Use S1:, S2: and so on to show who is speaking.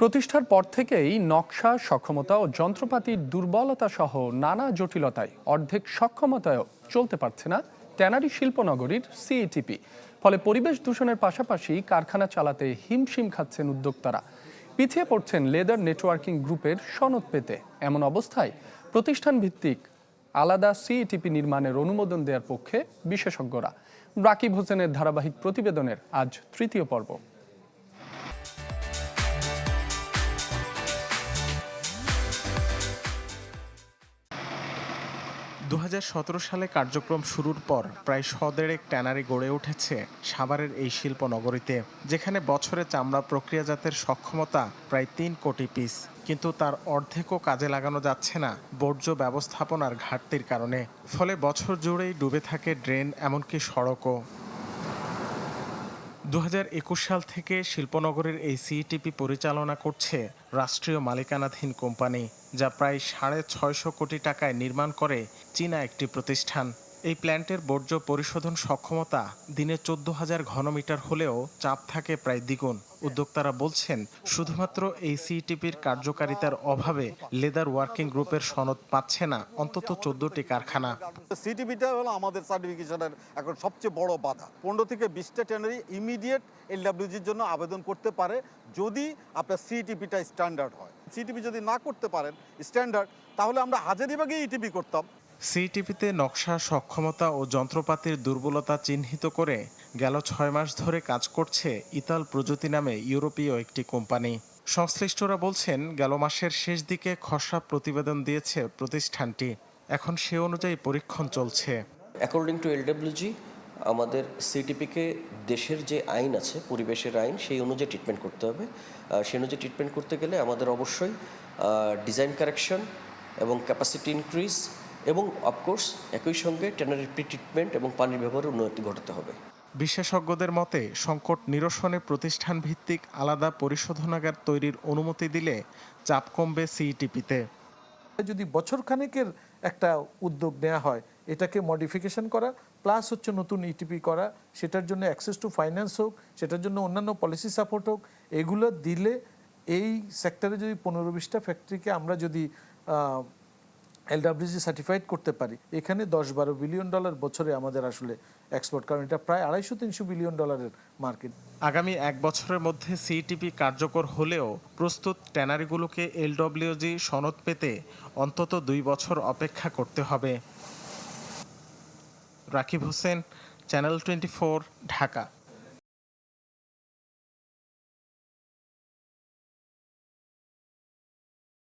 S1: প্রতিষ্ঠার পর থেকেই নকশা, সক্ষমতা ও যন্ত্রপাতির দুর্বলতা সহ নানা জটিলতায় অর্ধেক সক্ষমতায়ও চলতে পারছে না ট্যানারি শিল্পনগরীর সিইটিপি ফলে পরিবেশ দূষণের পাশাপাশি কারখানা চালাতে হিমশিম খাচ্ছেন উদ্যোক্তারা। পিছিয়ে পড়ছেন লেদার নেটওয়ার্কিং গ্রুপের সনদ পেতে। এমন অবস্থায় প্রতিষ্ঠান ভিত্তিক আলাদা সিইটিপি নির্মাণের অনুমোদন দেওয়ার পক্ষে বিশেষজ্ঞরা। রাকিব হোসেনের ধারাবাহিক প্রতিবেদনের আজ তৃতীয় পর্ব।
S2: দু হাজার সতেরো সালে কার্যক্রম শুরুর পর প্রায় শদেড়েক ট্যানারি গড়ে উঠেছে সাভারের এই শিল্প নগরীতে যেখানে বছরে চামড়া প্রক্রিয়াজাতের সক্ষমতা প্রায় তিন কোটি পিস। কিন্তু তার অর্ধেকও কাজে লাগানো যাচ্ছে না বর্জ্য ব্যবস্থাপনার ঘাটতির কারণে। ফলে বছর জুড়েই ডুবে থাকে ড্রেন, এমনকি সড়কও। দু হাজার একুশ সাল থেকে শিল্পনগরের এই সিইটিপি পরিচালনা করছে রাষ্ট্রীয় মালিকানাধীন কোম্পানি, যা প্রায় সাড়ে ছয়শো কোটি টাকায় নির্মাণ করে চীনা একটি প্রতিষ্ঠান। এই প্ল্যান্টের বর্জ্য পরিশোধন সক্ষমতা দিনে চোদ্দ হাজার ঘনমিটার হলেও চাপ থাকে প্রায় দ্বিগুণ। উদ্যোক্তারা বলছেন, শুধুমাত্র এই সিইটিপির কার্যকারিতার অভাবে লেদার ওয়ার্কিং গ্রুপের সনদ পাচ্ছে না, অন্তত চোদ্দটি কারখানা।
S3: সিটিভিটা হলো আমাদের সার্টিফিকেশনের এখন সবচেয়ে বড় বাধা। পনেরো থেকে বিশটা ট্যানারি ইমিডিয়েট এলডাব্লিউজির জন্য আবেদন করতে পারে যদি আপনার সিটিপিটা স্ট্যান্ডার্ড হয়। সিটিপি যদি না করতে পারেন স্ট্যান্ডার্ড তাহলে আমরা হাজারিবাগে ইটিপি করতাম।
S2: সিটিপিতে নকশা, সক্ষমতা ও যন্ত্রপাতির দুর্বলতা চিহ্নিত করে গেল ছয় মাস ধরে কাজ করছে ইতাল প্রযুক্তি নামে ইউরোপীয় একটি কোম্পানি। সংশ্লিষ্টরা বলছেন, গেল মাসের শেষ দিকে খসড়া প্রতিবেদন দিয়েছে প্রতিষ্ঠানটি। এখন সে অনুযায়ী পরীক্ষণ চলছে।
S4: অ্যাকর্ডিং টু এলডব্লিউজি আমাদের সিটিপিকে দেশের যে আইন আছে, পরিবেশের আইন, সেই অনুযায়ী ট্রিটমেন্ট করতে হবে। সেই অনুযায়ী ট্রিটমেন্ট করতে গেলে আমাদের অবশ্যই ডিজাইন কারেকশন এবং ক্যাপাসিটি ইনক্রিজ এবং অফকোর্স একই সঙ্গে ট্যানারি প্রি ট্রিটমেন্ট এবং পানির ব্যবহারের উন্নতি ঘটাতে হবে।
S2: বিশেষজ্ঞদের মতে সংকট নিরসনে প্রতিষ্ঠান ভিত্তিক আলাদা পরিশোধনাগার তৈরির অনুমতি দিলে চাপ কমবে সিইটিপিতে।
S5: যদি বছর খানেকের একটা উদ্যোগ নেওয়া হয় এটাকে মডিফিকেশন করা প্লাস হচ্ছে নতুন ইটিপি করা সেটার জন্য অ্যাক্সেস টু ফাইন্যান্স হোক সেটার জন্য অন্যান্য পলিসি সাপোর্ট হোক এগুলো দিলে এই সেক্টরে যদি পনেরো বিশটা ফ্যাক্টরিকে আমরা যদি এলডাব্লিউজি সার্টিফাইড করতে পারি। এখানে দশ বারো বিলিয়ন ডলার বছরে আমাদের আসলে এক্সপোর্ট কারণ এটা প্রায় আড়াইশো তিনশো বিলিয়ন ডলারের মার্কেট
S2: আগামী এক বছরের মধ্যে সিইটিপি কার্যকর হলেও প্রস্তুত ট্যানারিগুলোকে এলডব্লিউজি সনদ পেতে অন্তত দুই বছর অপেক্ষা করতে হবে। Rakib Hossain channel twenty Dhaka.